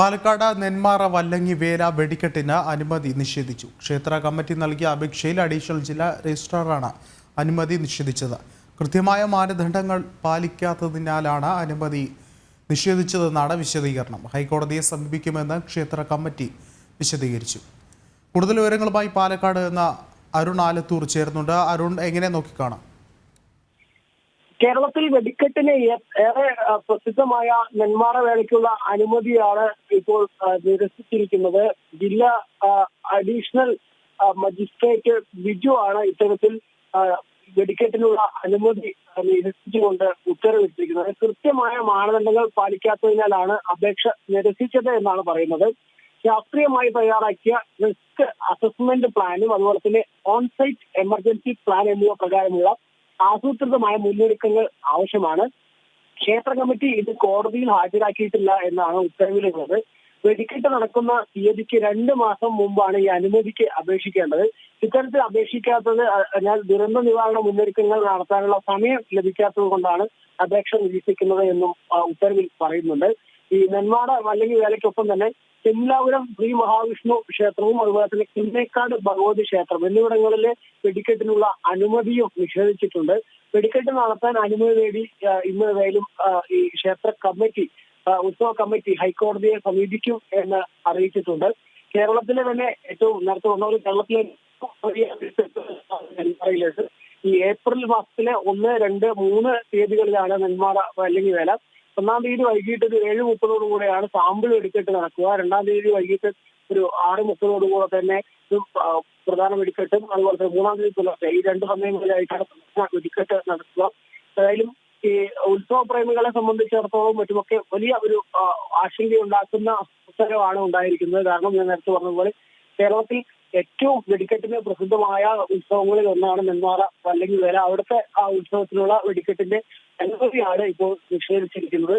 പാലക്കാട് നെന്മാറ വല്ലങ്ങി വേല വെടിക്കെട്ടിന് അനുമതി നിഷേധിച്ചു. ക്ഷേത്ര കമ്മിറ്റി നൽകിയ അപേക്ഷയിൽ അഡീഷണൽ ജില്ലാ രജിസ്ട്രാറാണ് അനുമതി നിഷേധിച്ചത്. കൃത്യമായ മാനദണ്ഡങ്ങൾ പാലിക്കാത്തതിനാലാണ് അനുമതി നിഷേധിച്ചതെന്നാണ് വിശദീകരണം. ഹൈക്കോടതിയെ സമീപിക്കുമെന്ന് ക്ഷേത്ര കമ്മിറ്റി വിശദീകരിച്ചു. കൂടുതൽ വിവരങ്ങളുമായി പാലക്കാട് എന്ന അരുൺ ആലത്തൂർ ചേർന്നുണ്ട് അരുൺ എങ്ങനെ നോക്കിക്കാണാം? കേരളത്തിൽ വെടിക്കെട്ടിന് ഏറെ പ്രസിദ്ധമായ നെന്മാറ വേലയ്ക്കുള്ള അനുമതിയാണ് ഇപ്പോൾ നിരസിച്ചിരിക്കുന്നത്. ജില്ലാ അഡീഷണൽ മജിസ്ട്രേറ്റ് ബിജു ആണ് ഇത്തരത്തിൽ വെടിക്കെട്ടിനുള്ള അനുമതി നിരസിച്ചുകൊണ്ട് ഉത്തരവിട്ടിരിക്കുന്നത്. കൃത്യമായ മാനദണ്ഡങ്ങൾ പാലിക്കാത്തതിനാലാണ് അപേക്ഷ നിരസിച്ചത് എന്നാണ് പറയുന്നത്. ശാസ്ത്രീയമായി തയ്യാറാക്കിയ റിസ്ക് അസസ്മെന്റ് പ്ലാനും അതുപോലെ തന്നെ ഓൺസൈറ്റ് എമർജൻസി പ്ലാൻ എന്നിവ പ്രകാരമുള്ള ആസൂത്രിതമായ മുന്നൊരുക്കങ്ങൾ ആവശ്യമാണ്. ക്ഷേത്ര കമ്മിറ്റി ഇത് കോടതിയിൽ ഹാജരാക്കിയിട്ടില്ല എന്നാണ് ഉത്തരവിലുള്ളത്. വെടിക്കെട്ട് നടക്കുന്ന തീയതിക്ക് രണ്ട് മാസം മുമ്പാണ് ഈ അനുമതിക്ക് അപേക്ഷിക്കേണ്ടത്. ഇത്തരത്തിൽ അപേക്ഷിക്കാത്തത് എന്നാൽ ദുരന്ത നിവാരണ മുന്നൊരുക്കങ്ങൾ നടത്താനുള്ള സമയം ലഭിക്കാത്തത് കൊണ്ടാണ് അപേക്ഷ നിരീക്ഷിക്കുന്നത് എന്നും ഉത്തരവിൽ പറയുന്നുണ്ട്. ഈ നെന്മാട അല്ലെങ്കിൽ വേലയ്ക്കൊപ്പം തന്നെ ചെമ്മിലാപുരം ശ്രീ മഹാവിഷ്ണു ക്ഷേത്രവും അതുപോലെ തന്നെ കിന്നേക്കാട് ഭഗവതി ക്ഷേത്രം എന്നിവിടങ്ങളിലെ വെടിക്കെട്ടിനുള്ള അനുമതിയും നിഷേധിച്ചിട്ടുണ്ട്. വെടിക്കെട്ട് നടത്താൻ അനുമതി നേടി ഇന്ന് ഏതായാലും ഈ ക്ഷേത്ര കമ്മിറ്റി ഉത്സവ കമ്മിറ്റി ഹൈക്കോടതിയെ സമീപിക്കും എന്ന് അറിയിച്ചിട്ടുണ്ട്. കേരളത്തിലെ തന്നെ ഏറ്റവും നേരത്തെ ഒരു കേരളത്തിലെ നെന്മാറയിലേക്ക് ഈ ഏപ്രിൽ മാസത്തിലെ ഒന്ന് രണ്ട് മൂന്ന് തീയതികളിലാണ് നെന്മാറ വല്ലങ്ങി വേല. ഒന്നാം തീയതി വൈകിട്ട് ഒരു ഏഴ് മുപ്പതോടു കൂടെയാണ് സാമ്പിൾ എടുത്തിട്ട് നടക്കുക. രണ്ടാം തീയതി വൈകിട്ട് ഒരു ആറ് മുപ്പതോടു കൂടെ തന്നെ പ്രധാന വെടിക്കെട്ടും അതുപോലെ തന്നെ മൂന്നാം തീയതി പുലർച്ചെ ഈ രണ്ട് സമയങ്ങളിലായിട്ടാണ് വെടിക്കെട്ട് നടക്കുക. ഏതായാലും ഈ ഉത്സവ പ്രേമികളെ സംബന്ധിച്ചിടത്തോളം മറ്റുമൊക്കെ വലിയ ഒരു ആശങ്കയുണ്ടാക്കുന്ന അവസരമാണ് ഉണ്ടായിരിക്കുന്നത്. കാരണം ഞാൻ നേരത്തെ പറഞ്ഞതുപോലെ കേരളത്തിൽ ഏറ്റവും വെടിക്കെട്ടിന് പ്രസിദ്ധമായ ഉത്സവങ്ങളിൽ ഒന്നാണ് നെന്മാറ അല്ലെങ്കിൽ വേറെ അവിടുത്തെ ആ ഉത്സവത്തിനുള്ള വെടിക്കെട്ടിന്റെ അനുമതിയാണ് ഇപ്പോൾ നിഷേധിച്ചിരിക്കുന്നത്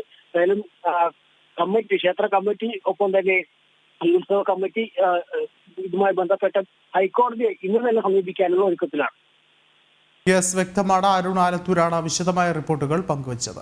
ആ, കമ്മിറ്റി ക്ഷേത്ര കമ്മിറ്റി ഒപ്പം തന്നെ ഉത്സവ കമ്മിറ്റി ഇതുമായി ബന്ധപ്പെട്ട ഹൈക്കോടതിയെ ഇന്ന് തന്നെ സമീപിക്കാനുള്ള ഒരുക്കത്തിലാണ്. യെസ് വ്യക്തമാണ്. അരുൺ ആലത്തൂരാണ് വിശദമായ റിപ്പോർട്ടുകൾ പങ്കുവച്ചത്.